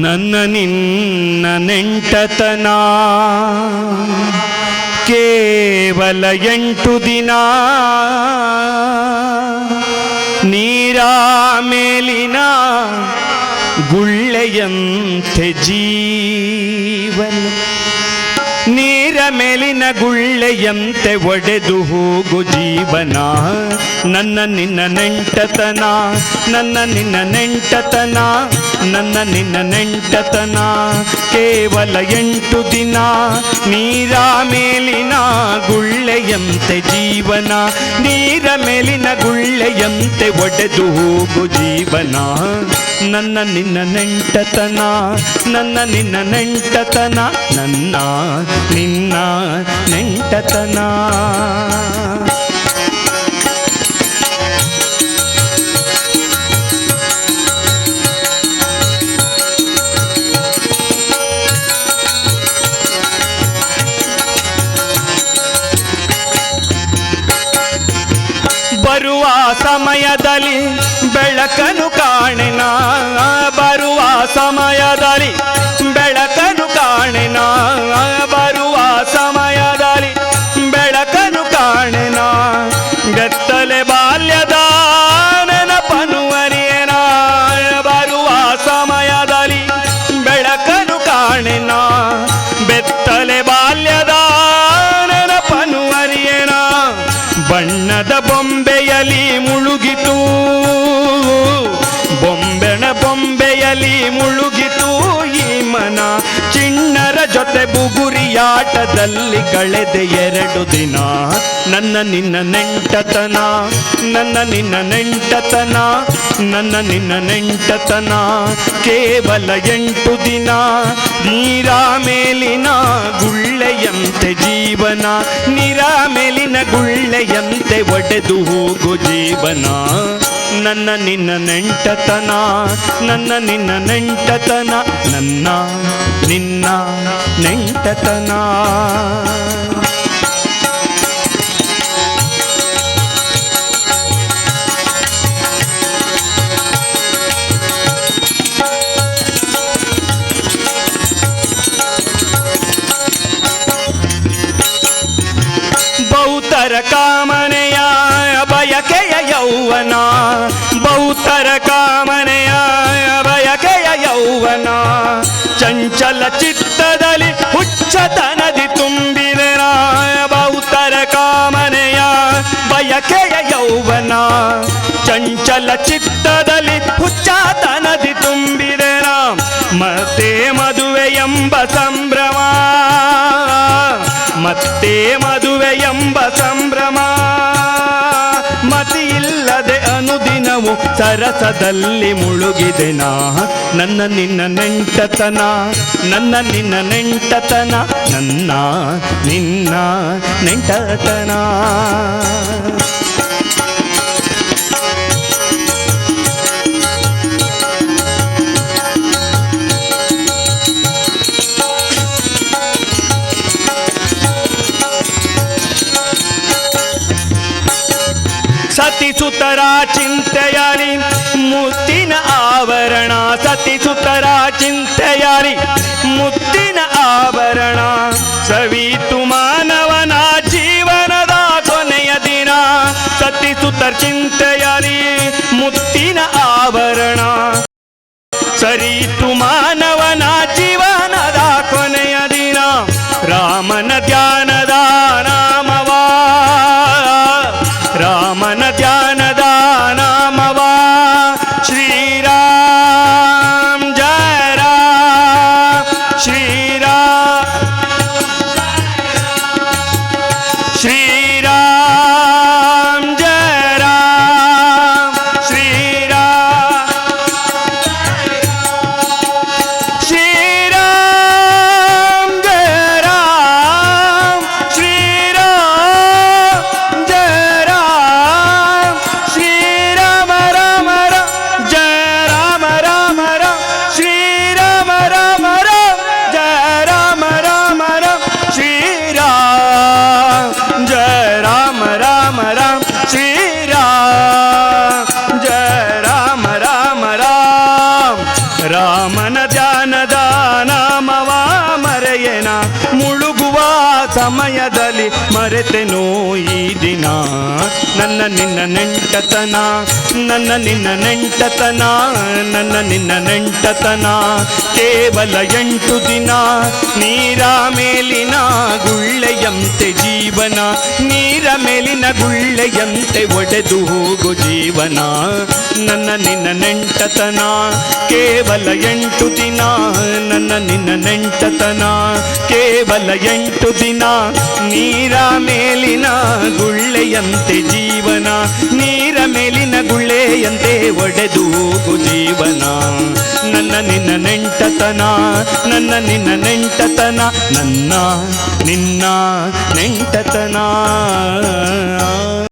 ನನ್ನ ನಿನ್ನ ನೆಂಟತನ. ಕೇವಲ ಎಂಟು ದಿನ. ನೀರ ಮೇಲಿನ ಗುಳ್ಳೆಯಂತೆ ನೀರ ಮೇಲಿನ ಗುಳ್ಳೆಯಂತೆ ಒಡೆದು ಹೋಗು ಜೀವನ. ನನ್ನ ನಿನ್ನ ನೆಂಟತನ, ನನ್ನ ನಿನ್ನ ನೆಂಟತನ, ನನ್ನ ನಿನ್ನ ನೆಂಟತನ. ಕೇವಲ ಎಂಟು ದಿನ, ನೀರ ಮೇಲಿನ ಗುಳ್ಳೆಯಂತೆ ಜೀವನ. ನೀರ ಮೇಲಿನ ಗುಳ್ಳೆಯಂತೆ ಒಡೆದು ಹೋಗು ಜೀವನ. ನನ್ನ ನಿನ್ನ ನೆಂಟತನ ನನ್ನ ನಿನ್ನ ನೆಂಟತನ ನನ್ನ ನಿನ್ನ ನೆಂಟತನ. ಬರುವ ಸಮಯದಲ್ಲಿ ಬೆಳಕನು ಕಾಣೆನ? ಬರುವ ಸಮಯದಲ್ಲಿ ಬಣ್ಣದ ಬೊಂಬೆಯಲಿ ಮುಳುಗಿತು. ಬೊಂಬೆಣ ಬೊಂಬೆಯಲಿ ಮುಳುಗಿತು ಈ ಮನ. ಜೊತೆ ಬುಗುರಿಯಾಟದಲ್ಲಿ ಕಳೆದೆ ಎರಡು ದಿನ. ನನ್ನ ನಿನ್ನ ನೆಂಟತನ, ನನ್ನ ನಿನ್ನ ನೆಂಟತನ, ನನ್ನ ನಿನ್ನ ನೆಂಟತನ. ಕೇವಲ ಎಂಟು ದಿನ, ನೀರ ಮೇಲಿನ ಗುಳ್ಳೆಯಂತೆ ಜೀವನ, ನೀರ ಮೇಲಿನ ಗುಳ್ಳೆಯಂತೆ ಒಡೆದು ಹೋಗು ಜೀವನ. ನನ್ನ ನಿನ್ನ ನೆಂಟತನ, ನನ್ನ ನಿನ್ನ ನೆಂಟತನ, ನನ್ನ ನಿನ್ನ ನೆಂಟತನ ಬಹುತರ ಕಾಮನೆಯ ಬಯಕೆಯ ಯೌವನ ಬಹುತರ ಕಾಮನೆಯ ಚಂಚಲ ಚಿತ್ತದಲ್ಲಿ ಹುಚ್ಚತನದಿ ತುಂಬಿದೆ ಬಹುತರ ಕಾಮನೆಯ ಬಯಕೆಯ ಯೌವನ. ಚಂಚಲ ಚಿತ್ತದಲ್ಲಿ ಹುಚ್ಚತನದಿ ತುಂಬಿದೆ ಮತ್ತೆ ಮದುವೆ ಎಂಬ ಸಂಭ್ರಮ. ಮತ್ತೆ ಮದುವೆ ಎಂಬ ಸರಸದಲ್ಲಿ ಮುಳುಗಿದೆ ನಾ. ನನ್ನ ನಿನ್ನ ನೆಂಟತನ ನನ್ನ ನಿನ್ನ ನೆಂಟತನ ನನ್ನ ನಿನ್ನ ನೆಂಟತನ. ಸತಿಸುತರ ಚಿಂತೆಯಾರಿ. ಮುತ್ತಿನ ಆವರಣ ಸತಿಸುತರ ಚಿಂತೆಯಾರಿ. ಮುತ್ತಿನ ಆವರಣ ಸವಿತು ಮಾನವನ ಜೀವನದ ಕೊನೆಯ ದಿನ. ಸತಿಸುತರ ಚಿಂತೆಯಾರಿ. ಮುತ್ತಿನ ಆವರಣ ಸರಿತು ಮಾನವನ ಜೀವನದ ಕೊನೆಯ ದಿನ. ರಾಮನ ರಾಮನ ಧ್ಯಾನದ ನಾಮವ ಮರೆಯನ ಮುಳುಗುವ ಸಮಯದಲ್ಲಿ ಮರೆತೆನೋ ಈ ದಿನ ನನ್ನ ನಿನ್ನ ನೆಂಟತನ ನನ್ನ ನಿನ್ನ ನೆಂಟತನ ನನ್ನ ನಿನ್ನ ನೆಂಟತನ ಕೇವಲ ಎಂಟು ದಿನ ನೀರ ಮೇಲಿನ ಗುಳ್ಳೆಯಂತೆ ಜೀವನ ನೀರ ಮೇಲಿನ ಗುಳ್ಳೆಯಂತೆ ಒಡೆದು ಹೋಗು ಜೀವನ ನನ್ನ ನಿನ್ನ ನೆಂಟತನ ಕೇವಲ ಎಂಟು ದಿನ ನನ್ನ ನಿನ್ನ ನೆಂಟತನ ಕೇವಲ ಎಂಟು ದಿನ ನೀರ ಮೇಲಿನ ಗುಳ್ಳೆಯಂತೆ ಜೀವನ, ನೀರ ಮೇಲಿನ ಗುಳ್ಳೆಯಂತೆ ಒಡೆದು ಹೋಗು ಜೀವನ. ನನ್ನ ನಿನ್ನ ನೆಂಟತನ, ನನ್ನ ನಿನ್ನ ನೆಂಟತನ, ನನ್ನ ನಿನ್ನ ನೆಂಟತನ.